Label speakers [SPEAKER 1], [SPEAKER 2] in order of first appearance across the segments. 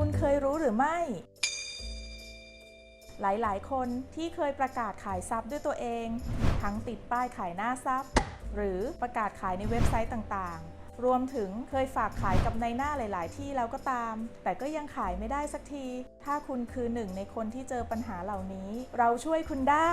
[SPEAKER 1] คุณเคยรู้หรือไม่ หลายๆ คนที่เคยประกาศขายซับด้วยตัวเอง ทั้งติดป้ายขายหน้าซับหรือประกาศขายในเว็บไซต์ต่างๆ รวมถึงเคยฝากขายกับในหน้าหลาย ๆ ที่แล้วก็ตาม แต่ก็ยังขายไม่ได้สักที ถ้าคุณคือหนึ่งในคนที่เจอปัญหาเหล่านี้ เราช่วยคุณได้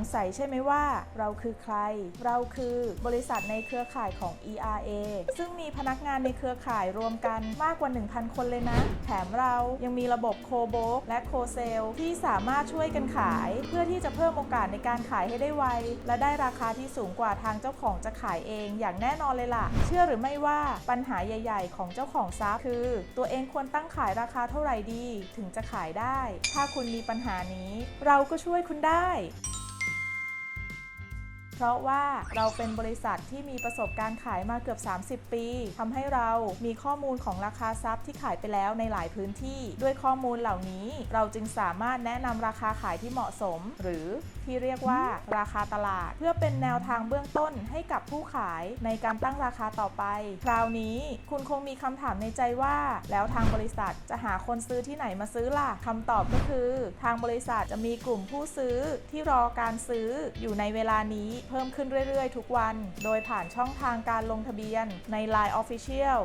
[SPEAKER 1] งสัยใช่ไหมว่า เราคือใคร เราคือบริษัทในเครือข่ายของ ERA ซึ่งมีพนักงานในเครือข่ายรวมกันมากกว่า 1,000 คนเลยนะ แถมเรายังมีระบบโคโบกและโคเซลที่สามารถช่วยกันขาย เพื่อที่จะเพิ่มโอกาสในการขายให้ได้ไว และได้ราคาที่สูงกว่าทางเจ้าของจะขายเองอย่างแน่นอนเลยล่ะ เชื่อหรือไม่ว่าปัญหาใหญ่ ๆ ของเจ้าของซับคือ ตัวเองควรตั้งขายราคาเท่าไหร่ดี ถึงจะขายได้ ถ้าคุณมีปัญหานี้ เราก็ช่วยคุณได้ เพราะว่าเราเป็นบริษัทที่มีประสบการณ์ขายมาเกือบ 30 ปีทำให้เรามีข้อมูลของราคาทรัพย์ที่ขายไปแล้วในหลายพื้นที่ ด้วยข้อมูลเหล่านี้ เราจึงสามารถแนะนำราคาขายที่เหมาะสม หรือที่เรียกว่าราคาตลาด เพื่อเป็นแนวทางเบื้องต้นให้กับผู้ขายในการตั้งราคาต่อไป คราวนี้คุณคงมีคำถามในใจว่า แล้วทางบริษัทจะหาคนซื้อที่ไหนมาซื้อล่ะคำตอบก็คือ ทางบริษัทจะมีกลุ่มผู้ซื้อที่รอการซื้ออยู่ในเวลานี้เพิ่มขึ้นเรื่อยๆ ทุกวัน โดยผ่านช่องทางการลงทะเบียนใน Line Official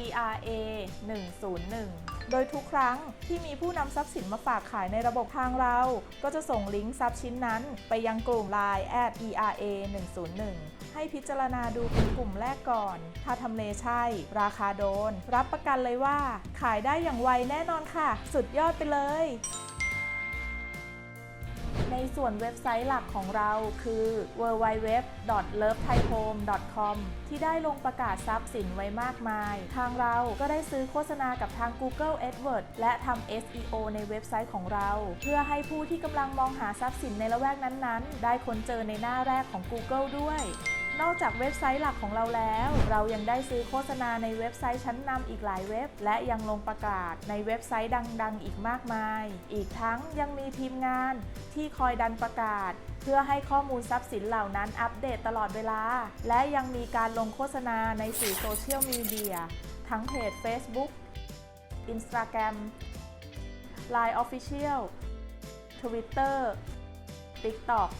[SPEAKER 1] ERA 101 โดยทุกครั้งที่มีผู้นำทรัพย์สินมาฝากขายในระบบทางเรา ก็จะส่งลิงก์ทรัพย์ชิ้นนั้น ไปยังกลุ่ม Line ERA 101 ให้พิจารณาดูเป็นกลุ่มแรกก่อน ถ้าทำเลใช่ ราคาโดน รับประกันเลยว่า ขายได้อย่างไวแน่นอนค่ะ สุดยอดไปเลย ในส่วนเว็บไซต์หลักของเราคือ www.lovethaiHome.com ที่ได้ลงประกาศทรัพย์สินไว้มากมาย ทางเราก็ได้ซื้อโฆษณากับทาง Google AdWords และทำ SEO ในเว็บไซต์ของเรา เพื่อให้ผู้ที่กำลังมองหาทรัพย์สินในละแวกนั้นๆ ได้ค้นเจอในหน้าแรกของ Google ด้วย นอกจากเว็บไซต์หลักของเราแล้ว เรายังได้ซื้อโฆษณาในเว็บไซต์ชั้นนำอีกหลายเว็บ และยังลงประกาศในเว็บไซต์ดัง ๆ อีกมากมาย อีกทั้งยังมีทีมงานที่คอยดันประกาศ เพื่อให้ข้อมูลทรัพย์สินเหล่านั้นอัปเดตตลอดเวลา และยังมีการลงโฆษณาในสื่อโซเชียลมีเดียทั้งเพจ Facebook Instagram Line Official Twitter TikTok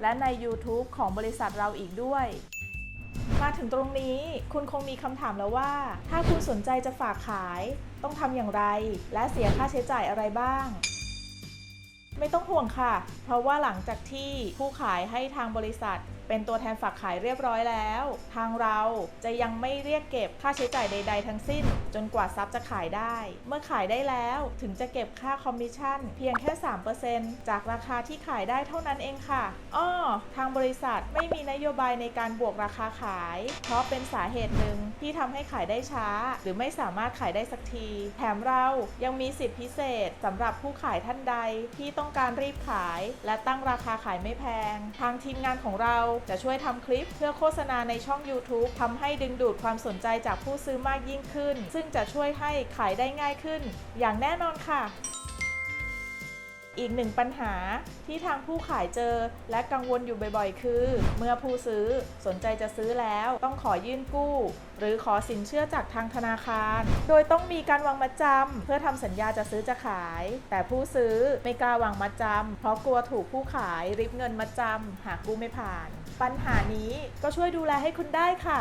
[SPEAKER 1] และใน YouTube ของบริษัทเราอีกด้วย มาถึงตรงนี้คุณคงมีคำถามแล้วว่า ถ้าคุณสนใจจะฝากขาย ต้องทำอย่างไร และเสียค่าใช้จ่ายอะไรบ้างไม่ต้องห่วงค่ะ เพราะว่าหลังจากที่ผู้ขายให้ทางบริษัทเป็นตัวแทนฝากขายเรียบร้อยแล้ว ทางเราจะยังไม่เรียกเก็บค่าใช้จ่ายใด ๆ ทั้งสิ้น จนกว่าทรัพย์จะขายได้ เมื่อขายได้แล้วถึงจะเก็บค่าคอมมิชชั่นเพียงแค่ 3%จากราคาที่ขายได้เท่านั้นเองค่ะอ้อทางบริษัทไม่มีนโยบายในการบวกราคาขาย เพราะเป็นสาเหตุหนึ่งที่ทำให้ขายได้ช้า หรือไม่สามารถขายได้สักที แถมเรายังมีสิทธิพิเศษสำหรับผู้ขายท่านใดที่ต้องการรีบขาย และตั้งราคาขายไม่แพง ทางทีมงานของเราจะช่วยทำคลิปเพื่อโฆษณาในช่อง YouTube ทำให้ดึงดูดความสนใจจากผู้ซื้อมากยิ่งขึ้น ซึ่งจะช่วยให้ขายได้ง่ายขึ้น อย่างแน่นอนค่ะ อีกหนึ่งปัญหาที่ทางผู้ขายเจอและกังวลอยู่บ่อยๆ คือ เมื่อผู้ซื้อสนใจจะซื้อแล้วต้องขอยื่นกู้ หรือขอสินเชื่อจากทางธนาคาร โดยต้องมีการวางมัดจำเพื่อทำสัญญาจะซื้อจะขาย แต่ผู้ซื้อไม่กล้าวางมัดจำเพราะกลัวถูกผู้ขายริบเงินมัดจำหากกู้ไม่ผ่าน ปัญหานี้ก็ช่วยดูแลให้คุณได้ค่ะ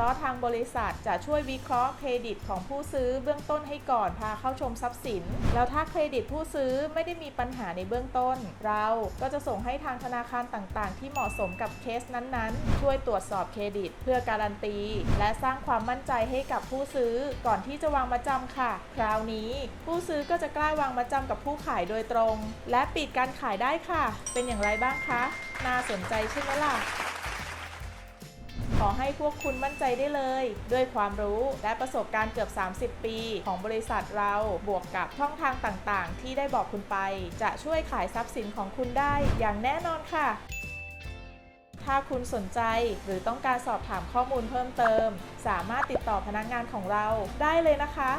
[SPEAKER 1] ราะทางบริษัทจะช่วยวิเคราะห์เครดิตของผู้ซื้อเบื้องต้นให้ก่อนพาเข้าชมทรัพย์สิน แล้วถ้าเครดิตผู้ซื้อไม่ได้มีปัญหาในเบื้องต้น เราก็จะส่งให้ทางธนาคารต่างๆ ที่เหมาะสมกับเคสนั้นๆ ช่วยตรวจสอบเครดิต เพื่อการันตี และสร้างความมั่นใจให้กับผู้ซื้อก่อนที่จะวางมาจำค่ะ คราวนี้ผู้ซื้อก็จะกล้าวางมาจำกับผู้ขายโดยตรง และปิดการขายได้ค่ะ เป็นอย่างไรบ้างคะ น่าสนใจใช่ไหมล่ะ ขอให้พวกคุณมั่นใจได้เลย ด้วยความรู้และประสบการณ์เกือบ 30 ปี ของบริษัทเราบวกกับช่องทางต่างๆ ที่ได้บอกคุณไป จะช่วยขายทรัพย์สินของคุณได้อย่างแน่นอนค่ะถ้าคุณสนใจหรือต้องการสอบถามข้อมูลเพิ่มเติม สามารถติดต่อพนักงานของเราได้เลยนะคะ